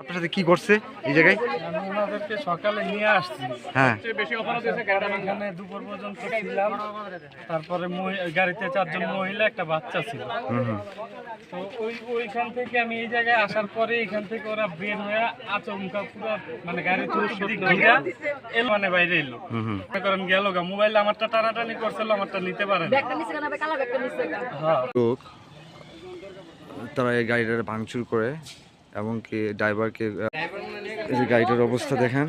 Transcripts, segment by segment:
আপনার সাথে কি করছে এই জায়গায়? আমি ওনাদেরকে সকালে নিয়ে আসছি। হ্যাঁ। আমি এখানে দুপুর পর্যন্ত ছিলাম। তারপরে গাড়িতে চারজন মহিলা একটা বাচ্চা ছিল। হুম হুম। তো ওই ওইখান থেকে আমি এই জায়গায় আসার পরে এখান থেকে ওরা বের হয়ে আচমকা পুরো মানে গাড়ি ঘিরা এলো। মানে বাইরে এলো। হুম হুম। করেন গেল গা মোবাইল আমারটা টানাটানি করছিল আমারটা নিতে পারে হ্যাঁ। তারা এই গাড়িটা ভাঙচুর করে এবং কি ড্রাইভারকে এই যে গাড়িটার অবস্থা দেখেন।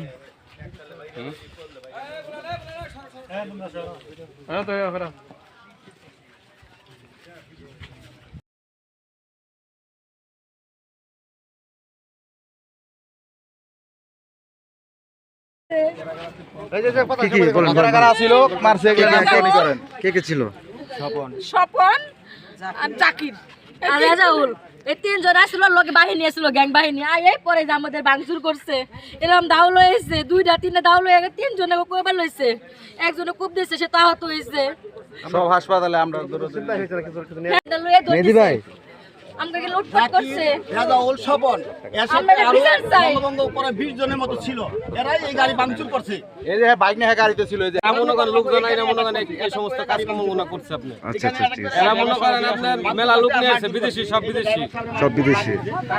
হ্যাঁ কি কি ছিল? স্বপন আর জাকির। আর রেজাউল। এই তিনজন আসলো লোক বাহিনী আসলো গ্যাং বাহিনী। আর এই পরে যে আমাদের বাংসুর করছে এরকম দাউল হয়েছে দুইটা তিনটা দাউল হয়ে গেছে তিনজনে কোবার লইছে? একজনে কূপ দিয়েছে সে তো আহত হয়েছে সব হাসপাতালে আমরা আমাকে লুটপাট করছে রাজাউল স্বপন এর সাথে আরও বঙ্গবঙ্গ পরে বিশ জনের মতো ছিল এরাই এই গাড়ি ভাঙচুর করছে এই যে বাইক নিয়ে গাড়িতে ছিল এই যে মনে করেন লোকজন এরা মনে করেন এই- সমস্ত কাজকর্ম মনে করছে আপনি আচ্ছা আচ্ছা এরা মনে করেন আপনার মেলা লোক নিয়ে আসে বিদেশি সব বিদেশি সব বিদেশি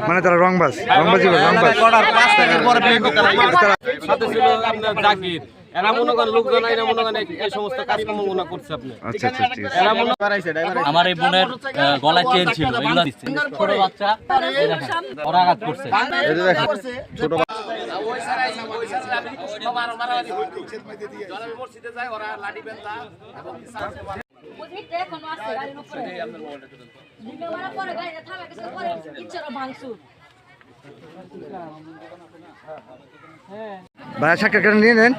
মানে তারা রংবাজ রংবাজি করে, রংবাজ পাঁচ টাকার পরে বিয়ে করতে সাথে ছিল আপনার জাকির এরা মনে করেন লোকজন এরা মনে করেন এই- সমস্ত কাজকর্ম মনে করছে আপনি। আচ্ছা আচ্ছা ঠিক আছে এরা মনে আমার এই বোনের গলায় চেন ছিল এগুলো দিচ্ছে। ছোট বাচ্চা। ওরা আঘাত করছে এই দেখেন ছোট ওদিকটা এখনও আছে গাড়ির উপরে দিনে মারা পরে গাড়িটা থামে গেছে পরে ইচ্ছারও ভাঙচুর ভাই সাক্ষাৎকার নিয়ে নেন।